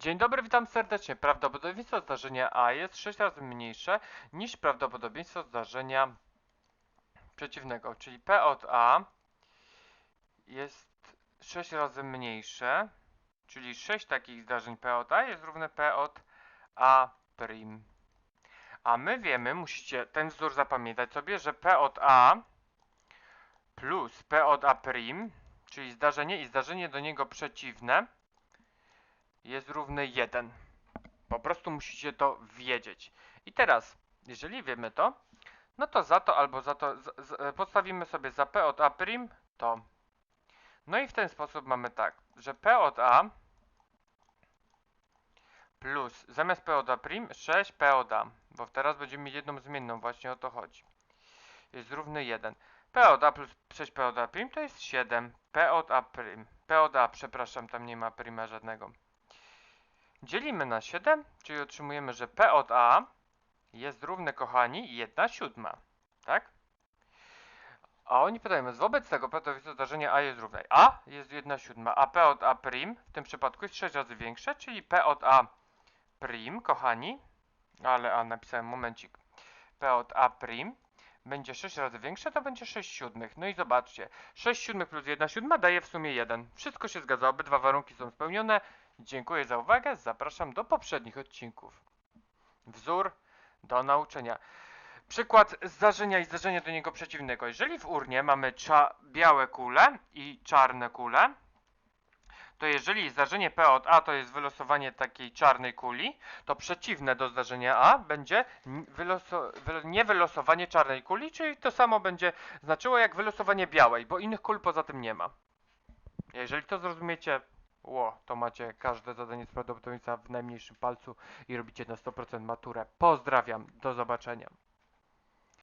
Dzień dobry, witam serdecznie. Prawdopodobieństwo zdarzenia A jest 6 razy mniejsze niż prawdopodobieństwo zdarzenia przeciwnego, czyli P od A jest 6 razy mniejsze, czyli 6 takich zdarzeń P od A jest równe P od A prim. A my wiemy, musicie ten wzór zapamiętać sobie, że P od A plus P od A prim, czyli zdarzenie i zdarzenie do niego przeciwne, jest równy 1. Po prostu musicie to wiedzieć. I teraz, jeżeli wiemy to, no to za to albo za to z, z, e, podstawimy sobie za p od a prim to. No i w ten sposób mamy tak, że p od a plus zamiast p od a prim 6 p od a, bo teraz będziemy mieć jedną zmienną, właśnie o to chodzi. Jest równy 1. p od a plus 6 p od a prim to jest 7 p od a prim. p od a, przepraszam, tam nie ma prima żadnego. Dzielimy na 7, czyli otrzymujemy, że P od A jest równe, kochani, 1 siódma. Tak? A oni pytają, wobec tego prawdopodobieństwo zdarzenia A jest równe. A jest 1 siódma, a P od A prim w tym przypadku jest 6 razy większe, czyli P od A prim, kochani, ale A napisałem, momencik, P od A prim będzie 6 razy większe, to będzie 6 siódmych. No i zobaczcie, 6 siódmych plus 1 siódma daje w sumie 1. Wszystko się zgadza, obydwa warunki są spełnione. Dziękuję za uwagę, zapraszam do poprzednich odcinków. Wzór do nauczenia. Przykład zdarzenia i zdarzenia do niego przeciwnego. Jeżeli w urnie mamy białe kule i czarne kule, to jeżeli zdarzenie P od A to jest wylosowanie takiej czarnej kuli, to przeciwne do zdarzenia A będzie niewylosowanie czarnej kuli, czyli to samo będzie znaczyło jak wylosowanie białej, bo innych kul poza tym nie ma. Jeżeli to zrozumiecie, ło, to macie każde zadanie z prawdopodobieństwa w najmniejszym palcu i robicie na 100% maturę. Pozdrawiam, do zobaczenia.